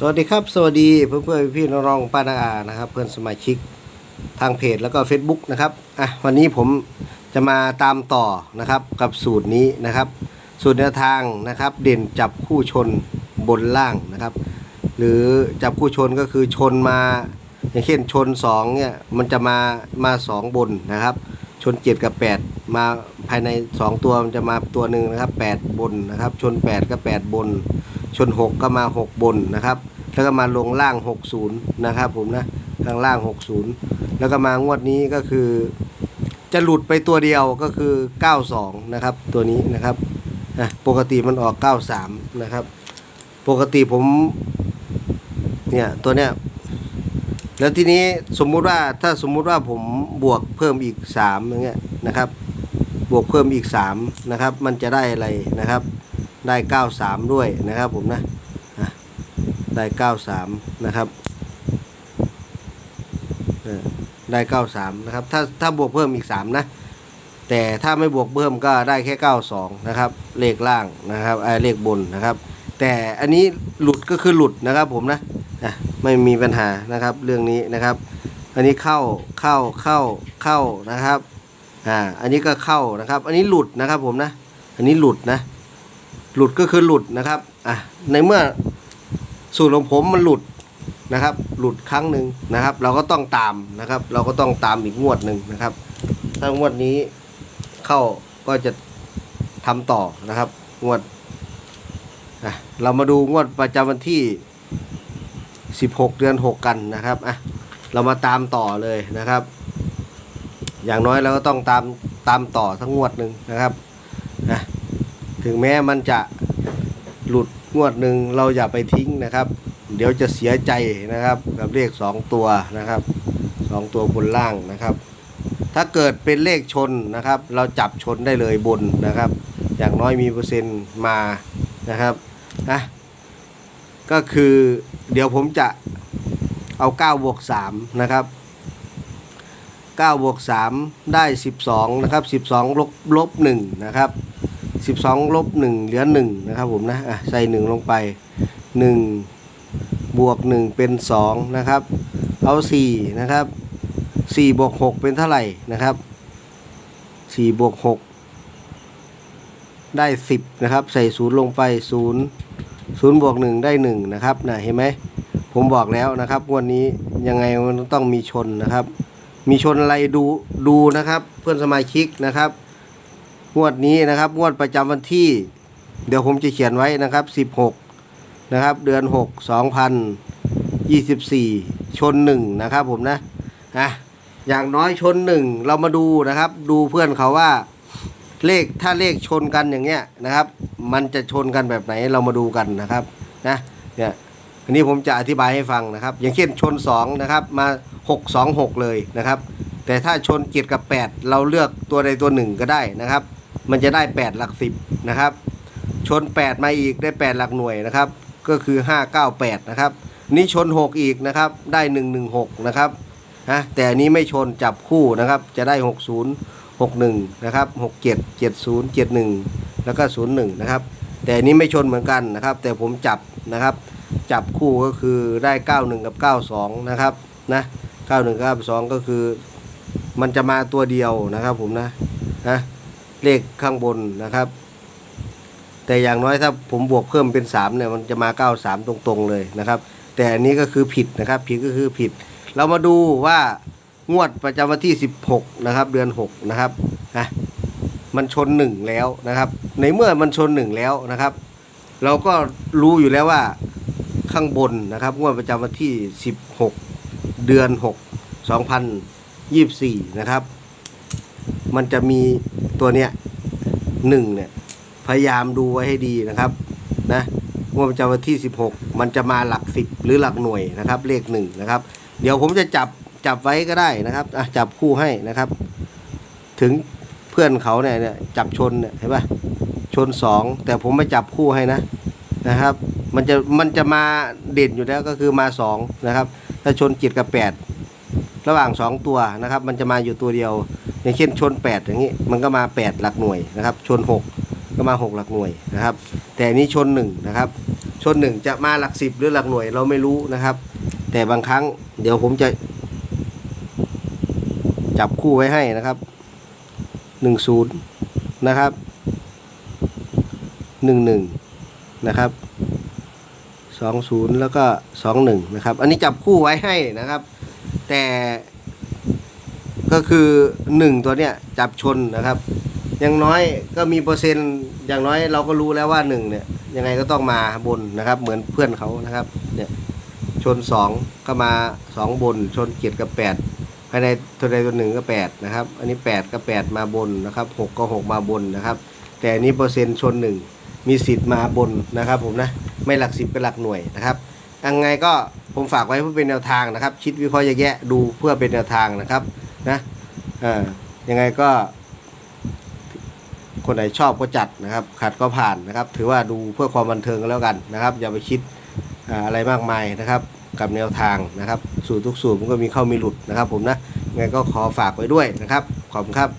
สวัสดีครับ สวัสดีเพื่อนเพื่อนๆพี่น้องๆป้านาอานะครับ เพื่อนสมาชิกทางเพจแล้วก็ Facebook นะครับอะวันนี้ผมจะมาตามต่อนะครับกับสูตรนี้นะครับ สูตรแนวทางนะครับ เด่นจับคู่ชนบนล่างนะครับ หรือจับคู่ชนก็คือชนมา อย่างเช่นชน2เนี่ยมันจะมามาสองบนนะครับ ชน 7 กับ 8 มาภายใน 2 ตัวมันจะมาตัวหนึ่งนะครับ 8 บนนะครับ ชน 8ก็8บน ชน 6 ก็มา 6 บนนะครับ แล้วก็มาลงล่าง 60 นะครับผมนะข้างล่าง 60 แล้วก็มางวดนี้ก็คือ จะหลุดไปตัวเดียวก็คือ 92 นะครับ ตัวนี้นะครับปกติมันออก 93 นะครับ ปกติผมเนี่ยตัวเนี้ยแล้วทีนี้สมมุติว่าถ้าสมมุติว่าผมบวกเพิ่มอีกสามอย่างเงี้ยนะครับ บวกเพิ่มอีกสามนะครับ มันจะได้อะไรนะครับ ได้เก้าสามด้วยนะครับผมนะได้เก้าสามนะครับได้เก้าสามนะครับ ถ้าถ้าบวกเพิ่มอีกสามนะ แต่ถ้าไม่บวกเพิ่มก็ได้แค่เก้าสองนะครับ เลขล่างนะครับไอ้เลขบนนะครับ แต่อันนี้หลุดก็คือหลุดนะครับผมนะอะไม่มีปัญหานะครับเรื่องนี้นะครับ อันนี้เข้าเข้าเข้าเข้านะครับอ่าอันนี้ก็เข้านะครับ อันนี้หลุดนะครับผมนะ อันนี้หลุดนะ หลุดก็คือหลุดนะครับอะในเมื่อสูตรของผมมันหลุดนะครับ หลุดครั้งหนึ่งนะครับ เราก็ต้องตามนะครับ เราก็ต้องตามอีกงวดหนึ่งนะครับ ถ้างวดนี้เข้าก็จะทำต่อนะครับ งวดอะเรามาดูงวดประจำวันที่ 16 เดือน 6 กันนะครับอะเรามาตามต่อเลยนะครับ อย่างน้อยเราก็ต้องตามตามต่อทั้งงวดหนึ่งนะครับ ถึงแม้มันจะหลุดงวดหนึ่งเราอย่าไปทิ้งนะครับ เดี๋ยวจะเสียใจนะครับ กับเลข2ตัวนะครับ2ตัวบนล่างนะครับ ถ้าเกิดเป็นเลขชนนะครับ เราจับชนได้เลยบนนะครับ อย่างน้อยมีเปอร์เซ็นต์มานะครับนะก็คือเดี๋ยวผมจะเอา9บวก3นะครับ9บวก3ได้ 12นะครับ12ลบลบ1นะครับ 12ลบ1เหลือ1นะครับผมนะอะใส่ 1 ลงไป 1 บวก 1 เป็น 2 นะครับ เอา 4 นะครับ 4 บวก 6 เป็นเท่าไหร่นะครับ 4 บวก 6 ได้ 10 นะครับ ใส่ 0 ลงไป0ศูนย์บวกหนึ่งได้หนึ่งนะครับนะเห็นไหมผมบอกแล้วนะครับวันนี้ยังไงมันต้องมีชนนะครับ มีชนอะไรดูดูนะครับ เพื่อนสมาชิกนะครับ งวดนี้นะครับงวดประจำวันที่ เดี๋ยวผมจะเขียนไว้นะครับสิบหกนะครับ เดือนหกสองพันยี่สิบสี่ชนหนึ่งนะครับผมนะอะอย่างน้อยชนหนึ่งเรามาดูนะครับ ดูเพื่อนเขาว่าเลขถ้าเลขชนกันอย่างเงี้ยนะครับ มันจะชนกันแบบไหนเรามาดูกันนะครับนะเนี่ยอันนี้ผมจะอธิบายให้ฟังนะครับ อย่างเช่นชน 2 นะครับ มา 6 2 6 เลยนะครับ แต่ถ้าชนเกียรกับ 8 เราเลือกตัวใดตัวหนึ่งก็ได้นะครับ มันจะได้ 8 หลัก 10 นะครับ ชน 8 มาอีกได้ 8 หลักหน่วยนะครับ ก็คือ 598 นะครับ นี่ชน 6 อีกนะครับ ได้ 116 นะครับนะแต่อันนี้ไม่ชนจับคู่นะครับ จะได้ 60 61 นะครับ 67 70 71 แล้วก็ 01 นะครับ แต่อันนี้ไม่ชนเหมือนกันนะครับ แต่ผมจับนะครับ จับคู่ก็คือได้ 91 กับ 92 นะครับ นะ 91 กับ 92 ก็คือ มันจะมาตัวเดียวนะครับผมนะ นะ เลขข้างบนนะครับ แต่อย่างน้อยถ้าผมบวกเพิ่มเป็น3เนี่ยมันจะมา 93 ตรงๆเลยนะครับ แต่อันนี้ก็คือผิดนะครับ ผิดก็คือผิด เรามาดูว่างวดประจำวันที่ 16 นะครับ เดือน 6 นะครับนะมันชน 1 แล้วนะครับ ในเมื่อมันชน 1 แล้วนะครับ เราก็รู้อยู่แล้วว่าข้างบนนะครับงวดประจำวันที่ 16 เดือน 6 2024 นะครับ มันจะมีตัวเนี้ยหนึ่งเนี่ยพยายามดูไว้ให้ดีนะครับนะงวดประจำวันที่ 16 มันจะมาหลัก 10 หรือหลักหน่วยนะครับ เลขหนึ่งนะครับ เดี๋ยวผมจะจับจับไว้ก็ได้นะครับจับคู่ให้นะครับ ถึงเพื่อนเขาเนี่ยจับชนเนี่ยเห็นปะชนสองแต่ผมไม่จับคู่ให้นะนะครับ มันจะมันจะมาเด่นอยู่แล้วก็คือมาสองนะครับ ถ้าชนเจ็ดกับแปดระหว่างสองตัวนะครับ มันจะมาอยู่ตัวเดียว อย่างเช่นชนแปดอย่างนี้มันก็มาแปดหลักหน่วยนะครับ ชนหกก็มาหกหลักหน่วยนะครับ แต่อันนี้ชนหนึ่งนะครับชนหนึ่งจะมาหลักสิบหรือหลักหน่วยเราไม่รู้นะครับ แต่บางครั้งเดี๋ยวผมจะจับคู่ไว้ให้นะครับหนึ่งศูนย์นะครับหนึ่งหนึ่งนะครับสองศูนย์แล้วก็สองหนึ่งนะครับ อันนี้จับคู่ไว้ให้นะครับ แต่ ก็คือหนึ่งตัวเนี้ยจับชนนะครับ อย่างน้อยก็มีเปอร์เซ็นต์อย่างน้อยเราก็รู้แล้วว่าหนึ่งเนี่ย ยังไงก็ต้องมาบนนะครับ เหมือนเพื่อนเขานะครับ เนี่ยชนสองก็มาสองบน ชนเจ็ดกับแปดภายในตัวใดตัวหนึ่งก็แปดนะครับ อันนี้แปดกับแปดมาบนนะครับหกก็หกมาบนนะครับ แต่อันนี้เปอร์เซ็นต์ชนหนึ่งมีสิทธิ์มาบนนะครับผมนะไม่หลักสิบเป็นหลักหน่วยนะครับยังไงก็ผมฝากไว้เพื่อเป็นแนวทางนะครับ คิดวิเคราะห์แยกแยะดูเพื่อเป็นแนวทางนะครับ นะเอ่ายังไงก็คนไหนชอบก็จัดนะครับ ขัดก็ผ่านนะครับ ถือว่าดูเพื่อความบันเทิงก็แล้วกันนะครับ อย่าไปคิดอ่าอะไรมากมายนะครับ กับแนวทางนะครับ สูตรทุกสูตรมันก็มีเข้ามีหลุดนะครับ ผมนะยังไงก็ขอฝากไว้ด้วยนะครับ ขอบคุณครับ